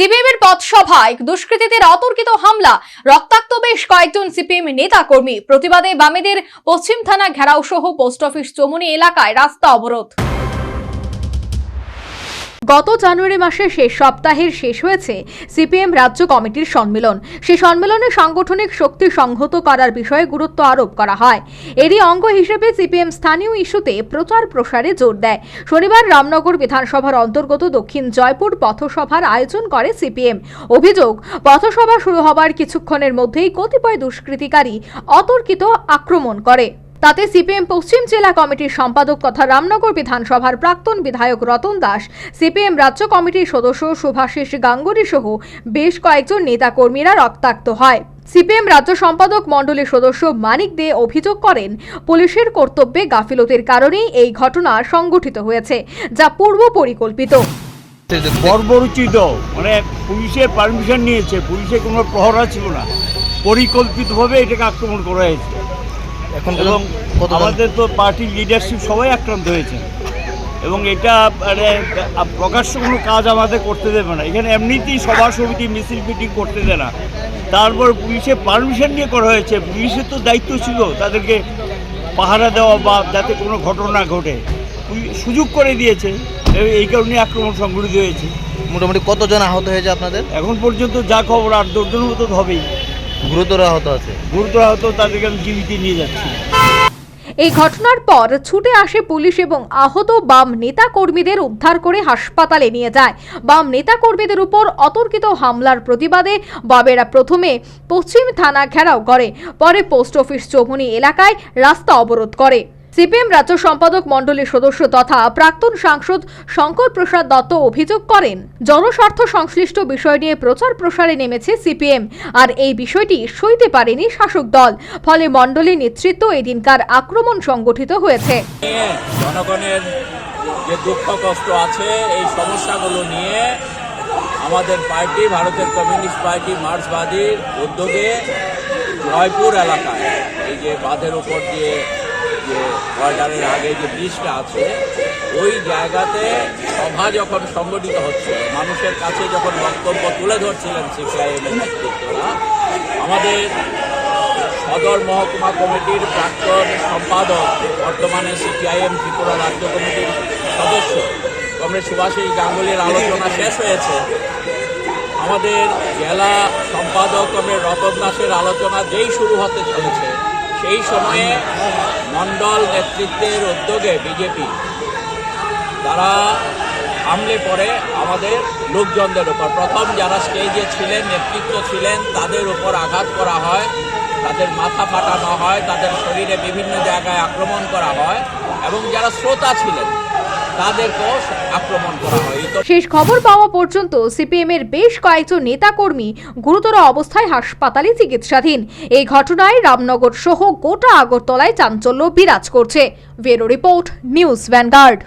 সিপিএমের পথসভায় দুষ্কৃতীদের অতর্কিত হামলা, রক্তাক্ত বেশ কয়েকজন সিপিএম নেতা কর্মী প্রতিবাদে বামেদের পশ্চিম থানা ঘেরাও সহ পোস্ট অফিস চমুনি এলাকায় রাস্তা অবরোধ। গত জানুয়ারি মাসের শেষ সপ্তাহের শেষ হয়েছে সিপিএম রাজ্য কমিটির সম্মেলন। সেই সম্মেলনে সাংগঠনিক শক্তি সংহত করার বিষয়ে গুরুত্ব আরোপ করা হয়। এরই অঙ্গ হিসেবে সিপিএম স্থানীয় ইস্যুতে প্রচার প্রসারে জোর দেয়। শনিবার রামনগর বিধানসভার অন্তর্গত দক্ষিণ জয়পুর পথসভার আয়োজন করে সিপিএম। অভিযোগ, পথসভা শুরু হবার কিছুক্ষণের মধ্যেই কতিপয় দুষ্কৃতিকারী অতর্কিত আক্রমণ করে। তাতে সিপিএম পশ্চিম জেলা কমিটির সম্পাদক তথা রামনগর বিধানসভার প্রাক্তন বিধায়ক রতন দাস সিপিএম রাজ্য কমিটির সদস্য শুভাশিস গাঙ্গুলি সহ বেশ কয়েকজন নেতাকর্মীরা রক্তাক্ত হয়। সিপিএম রাজ্য সম্পাদক মণ্ডলীর সদস্য মানিক দে অভিযোগ করেন পুলিশের কর্তব্যে গাফিলতির কারণেই এই ঘটনা সংগঠিত হয়েছে যা পূর্ব পরিকল্পিত। বর্বরচিত মানে পুলিশের পারমিশন নিয়েছে পুলিশের কোনো প্রহরা ছিল না। পরিকল্পিতভাবে এটাকে আক্রমণ করা হয়েছে। এখন এবং আমাদের তো পার্টির লিডারশিপ সবাই আক্রান্ত হয়েছে। এবং এটা মানে প্রকাশ্য কোনো কাজ আমাদের করতে দেবে না। এখানে এমনিতেই সভা সমিতি মিছিল মিটিং করতে দেয় না। তারপর পুলিশের পারমিশন নিয়ে করা হয়েছে। পুলিশের তো দায়িত্ব ছিল তাদেরকে পাহারা দেওয়া বা যাতে কোনো ঘটনা ঘটে। সুযোগ করে দিয়েছে। এই- কারণে আক্রমণ সংঘটিত হয়েছে। মোটামুটি কতজন আহত হয়েছে আপনাদের? এখন পর্যন্ত যা খবর আট দশজনের মতো হবেই। গুরুতর আহত আছে। গুরুতর আহত তাদেরকে আমি জীবিত নিয়ে যাচ্ছি। এই ঘটনার পর ছুটে আসে পুলিশ এবং আহত বাম নেতা কর্মীদের উদ্ধার করে হাসপাতালে নিয়ে যায়। বাম নেতা কর্মীদের উপর অতর্কিত হামলার প্রতিবাদে বাবেরা প্রথমে পশ্চিম থানা ঘেরাও করে পরে পোস্ট অফিস চৌমুনি এলাকায় রাস্তা অবরোধ করে। সিপিএম রাজ্য সম্পাদক মণ্ডলীর সদস্য তথা প্রাক্তন সাংসদ শঙ্কর প্রসাদ দত্ত অভিযোগ করেন, জনস্বার্থ সংশ্লিষ্ট বিষয় নিয়ে প্রচার প্রসারে নেমেছে সিপিএম, আর এই বিষয়টি সইতে পারেনি শাসক দল, ফলে মণ্ডলীর নেতৃত্ব এদিনকার আক্রমণ সংগঠিত হয়েছে। জনগণের যে দুঃখ কষ্ট আছে, এই সমস্যাগুলো নিয়ে আমাদের পার্টি, ভারতের কমিউনিস্ট পার্টি মার্ক্সবাদীর উদ্যোগে জয়পুর এলাকায়, এই যে বাঁধের যে বর্ডারের আগে যে ব্রিজটা আছে, ওই জায়গাতে সভা যখন সংগঠিত হচ্ছিল, মানুষের কাছে যখন বক্তব্য তুলে ধরছিলেন সিপিআইএমের নেতৃত্বরা, আমাদের সদর মহকুমা কমিটির প্রাক্তন সম্পাদক, বর্তমানে সিপিআইএম ত্রিপুরা রাজ্য কমিটির সদস্য, কমরেড সুভাষিস গাঙ্গুলির আলোচনা শেষ হয়েছে। আমাদের জেলা সম্পাদক কমরেড রতন দাসের আলোচনা যেই শুরু হতে চলেছে সেই সময়ে মণ্ডল নেতৃত্বের উদ্যোগে বিজেপি তারা হামলে পরে আমাদের লোকজনদের উপর। প্রথম যারা স্টেজে ছিলেন, নেতৃত্ব ছিলেন, তাদের উপর আঘাত করা হয়, তাদের মাথা ফাটানো হয়, তাদের শরীরে বিভিন্ন জায়গায় আক্রমণ করা হয়, এবং যারা শ্রোতা ছিলেন শেষ খবর পাওয়া পর্যন্ত সিপিএম এর বেশ কয়েকজন নেতাকর্মী গুরুতর অবস্থায় হাসপাতালে চিকিৎসাধীন। এই ঘটনায় রামনগর সহ গোটা আগরতলায় চাঞ্চল্য বিরাজ করছে। Bureau report, news Vanguard.